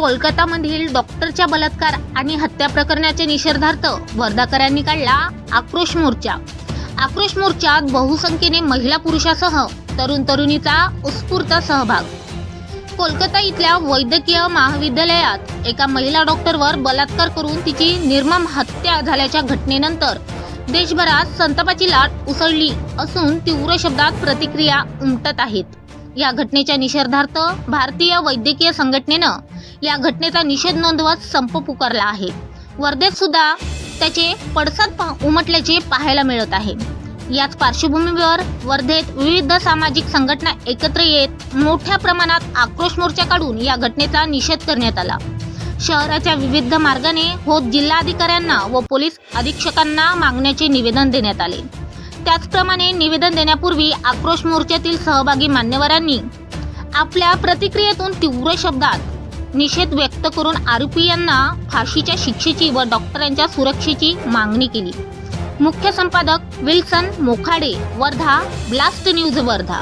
कोलकातामधील डॉक्टरच्या बलात्कार आणि हत्या प्रकरणाच्या निषेधार्थ वर्धाकरांनी काढला आक्रोश मोर्चा. आक्रोश मोर्चात बहुसंख्येने महिला पुरुषासह तरुण तरुणीचा उत्स्फूर्त सहभाग. कोलकाता इथल्या वैद्यकीय महाविद्यालयात एका महिला डॉक्टरवर बलात्कार करून तिची निर्मम हत्या झाल्याच्या घटनेनंतर देशभरात संतापाची लाट उसळली असून तीव्र शब्दात प्रतिक्रिया उमटत आहेत. या घटनेच्या निषेधार्थ भारतीय वैद्यकीय संघटनेनं या घटनेचा निषेध नोंदवत संप पुकारला आहे. वर्धेत सुद्धा त्याचे पडसाद पा- उमटल्याचे पाहायला मिळत आहे. याच पार्श्वभूमीवर वर्धेत विविध सामाजिक संघटना एकत्र येत मोठ्या प्रमाणात आक्रोश मोर्चा काढून या घटनेचा निषेध करण्यात आला. शहराच्या विविध मार्गाने होत जिल्हाधिकाऱ्यांना व पोलीस अधीक्षकांना मागण्याचे निवेदन देण्यात आले. त्याचप्रमाणे निवेदन देण्यापूर्वी आक्रोश मोर्चातील सहभागी मान्यवरांनी आपल्या प्रतिक्रियेतून तीव्र शब्दात निषेध व्यक्त करून आरोपी यांना फाशीच्या शिक्षेची व डॉक्टरांच्या सुरक्षेची मागणी केली. मुख्य संपादक Wilson Mokhade Wardha blast news Wardha.